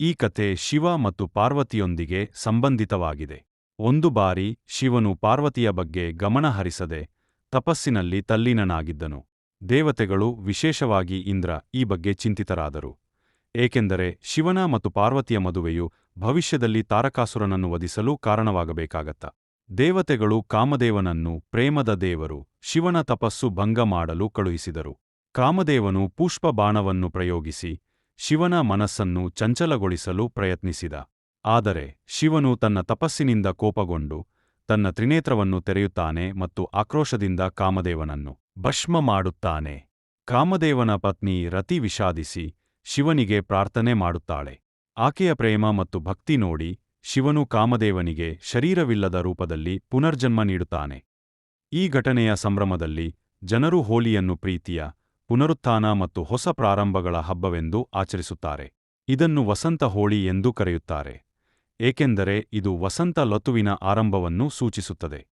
ಈ ಕಥೆ ಶಿವ ಮತ್ತು ಪಾರ್ವತಿಯೊಂದಿಗೆ ಸಂಬಂಧಿತವಾಗಿದೆ. ಒಂದು ಬಾರಿ ಶಿವನು ಪಾರ್ವತಿಯ ಬಗ್ಗೆ ಗಮನ ಹರಿಸದೆ ತಪಸ್ಸಿನಲ್ಲಿ ತಲ್ಲೀನನಾಗಿದ್ದನು. ದೇವತೆಗಳು ವಿಶೇಷವಾಗಿ ಇಂದ್ರ ಈ ಬಗ್ಗೆ ಚಿಂತಿತರಾದರು. ಏಕೆಂದರೆ ಶಿವನ ಮತ್ತು ಪಾರ್ವತಿಯ ಮದುವೆಯು ಭವಿಷ್ಯದಲ್ಲಿ ತಾರಕಾಸುರನನ್ನು ವಧಿಸಲು ಕಾರಣವಾಗಬೇಕಾಗತ್ತ. ದೇವತೆಗಳು ಕಾಮದೇವನನ್ನು ಪ್ರೇಮದ ದೇವರು, ಶಿವನ ತಪಸ್ಸು ಭಂಗ ಮಾಡಲು ಕಳುಹಿಸಿದರು. ಕಾಮದೇವನು ಪುಷ್ಪ ಬಾಣವನ್ನು ಪ್ರಯೋಗಿಸಿ ಶಿವನ ಮನಸ್ಸನ್ನು ಚಂಚಲಗೊಳಿಸಲು ಪ್ರಯತ್ನಿಸಿದ. ಆದರೆ ಶಿವನು ತನ್ನ ತಪಸ್ಸಿನಿಂದ ಕೋಪಗೊಂಡು ತನ್ನ ತ್ರಿನೇತ್ರವನ್ನು ತೆರೆಯುತ್ತಾನೆ ಮತ್ತು ಆಕ್ರೋಶದಿಂದ ಕಾಮದೇವನನ್ನು ಭಷ್ಮ ಮಾಡುತ್ತಾನೆ. ಕಾಮದೇವನ ಪತ್ನಿ ರತಿ ವಿಷಾದಿಸಿ ಶಿವನಿಗೆ ಪ್ರಾರ್ಥನೆ ಮಾಡುತ್ತಾಳೆ. ಆಕೆಯ ಪ್ರೇಮ ಮತ್ತು ಭಕ್ತಿ ನೋಡಿ ಶಿವನು ಕಾಮದೇವನಿಗೆ ಶರೀರವಿಲ್ಲದ ರೂಪದಲ್ಲಿ ಪುನರ್ಜನ್ಮ ನೀಡುತ್ತಾನೆ. ಈ ಘಟನೆಯ ಸಂಭ್ರಮದಲ್ಲಿ ಜನರು ಹೋಲಿಯನ್ನು ಪ್ರೀತಿಯ ಪುನರುತ್ಥಾನ ಮತ್ತು ಹೊಸ ಪ್ರಾರಂಭಗಳ ಹಬ್ಬವೆಂದು ಆಚರಿಸುತ್ತಾರೆ. ಇದನ್ನು ವಸಂತ ಹೋಳಿ ಎಂದೂ ಕರೆಯುತ್ತಾರೆ. ಏಕೆಂದರೆ ಇದು ವಸಂತ ಲತುವಿನ ಆರಂಭವನ್ನು ಸೂಚಿಸುತ್ತದೆ.